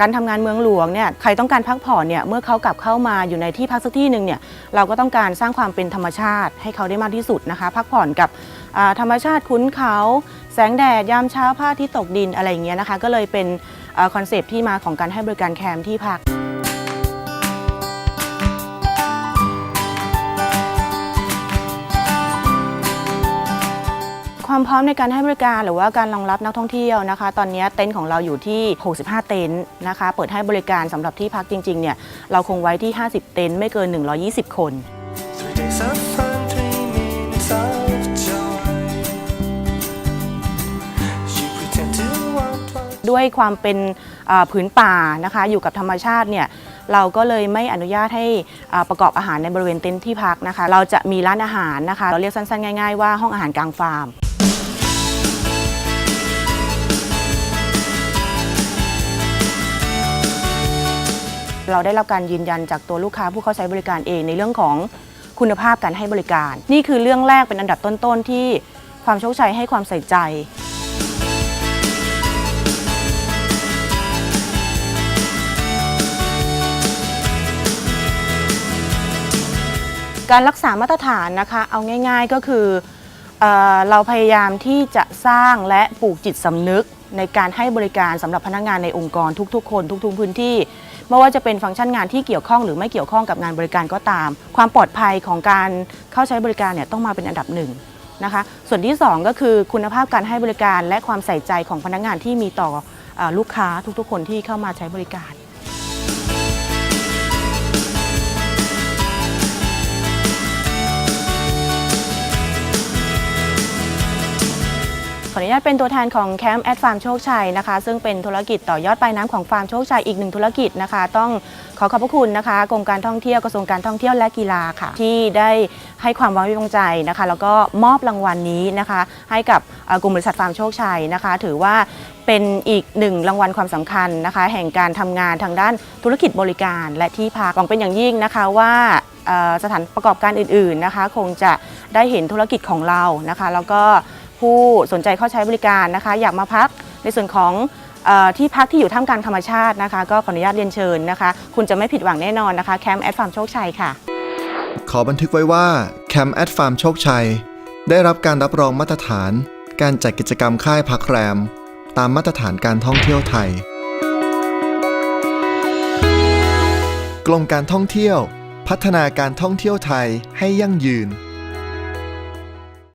การทำงานเมืองหลวงเนี่ยใครต้องการพักผ่อนเนี่ยเมื่อเขากลับเข้ามาอยู่ในที่พักสักที่หนึ่งเนี่ยเราก็ต้องการสร้างความเป็นธรรมชาติให้เขาได้มากที่สุดนะคะ พักผ่อนกับธรรมชาติคุ้นเขาแสงแดดยามเช้าผ้าที่ตกดินอะไรอย่างเงี้ยนะคะ ก็เลยเป็นคอนเซปที่มาของการให้บริการแคมป์ที่พัก ความพร้อมในการให้บริการหรือว่าการรองรับนักท่องเที่ยวนะคะ ตอนนี้เต็นท์ของเราอยู่ที่ 65 เต็นท์นะคะ เปิดให้บริการสำหรับที่พักจริงๆเนี่ยเราคงไว้ที่ 50 เต็นท์ไม่เกิน 120 คนด้วยความเป็นผืนป่านะคะ อยู่กับธรรมชาติเนี่ยเราก็เลยไม่อนุญาตให้ประกอบอาหารในบริเวณเต็นท์ที่พักนะคะ เราจะมีร้านอาหารนะคะ เราเรียกสั้นๆ ง่ายๆว่าห้องอาหารกลางฟาร์ม เราได้รับการยืนยันจากตัวลูกค้าผู้เข้าใช้บริการเองในเรื่องของคุณภาพการให้บริการ นี่คือเรื่องแรกเป็นอันดับต้นๆที่ความโชคชัยให้ความใส่ใจการรักษามาตรฐานนะคะ เอาง่าย ๆ ก็คือ เออเราพยายามที่จะสร้างและปลูกจิตสำนึกในการให้บริการสำหรับพนักงานในองค์กรทุกๆ คนทุกๆพื้นที่ ไม่ว่าจะเป็นฟังก์ชันงานที่เกี่ยวข้องหรือไม่เกี่ยวข้องกับงานบริการก็ตาม ความปลอดภัยของการเข้าใช้บริการเนี่ยต้องมาเป็นอันดับหนึ่งนะคะส่วนที่สองก็คือคุณภาพการให้บริการและความใส่ใจของพนักงานที่มีต่อเออลูกค้าทุกๆ คนที่เข้ามาใช้บริการ ออนุญาตเป็นตัวแทนของแคมป์แอดฟาร์มโชคชัยนะคะ ซึ่งเป็นธุรกิจต่อยอดปลายน้ำของฟาร์มโชคชัยอีกหนึ่งธุรกิจนะคะ ต้องขอขอบพระคุณนะคะกรมการท่องเที่ยวกระทรวงการท่องเที่ยวและกีฬาค่ะ ที่ได้ให้ความไว้วางใจนะคะ แล้วก็มอบรางวัลนี้นะคะ ให้กับกลุ่มบริษัทฟาร์มโชคชัยนะคะ ถือว่าเป็นอีกหนึ่งรางวัลความสำคัญนะคะ แห่งการทำงานทางด้านธุรกิจบริการและที่พักหวังเป็นอย่างยิ่งนะคะว่าสถานประกอบการอื่นๆนะคะ คงจะได้เห็นธุรกิจของเรานะคะ แล้วก็ ผู้สนใจเข้าใช้บริการนะคะ อยากมาพักในส่วนของออที่พักที่อยู่ท่ามกลางธรรมชาตินะคะ ก็ขออนุญาตเรียนเชิญนะคะ คุณจะไม่ผิดหวังแน่นอนนะคะแคมป์แอดฟาร์มโชคชัยค่ะ ขอบันทึกไว้ว่าแคมป์แอดฟาร์มโชคชัย ได้รับการรับรองมาตรฐาน การจัดกิจกรรมค่ายพักแรม ตามมาตรฐานการท่องเที่ยวไทย กรมการท่องเที่ยว พัฒนาการท่องเที่ยวไทยให้ยั่งยืน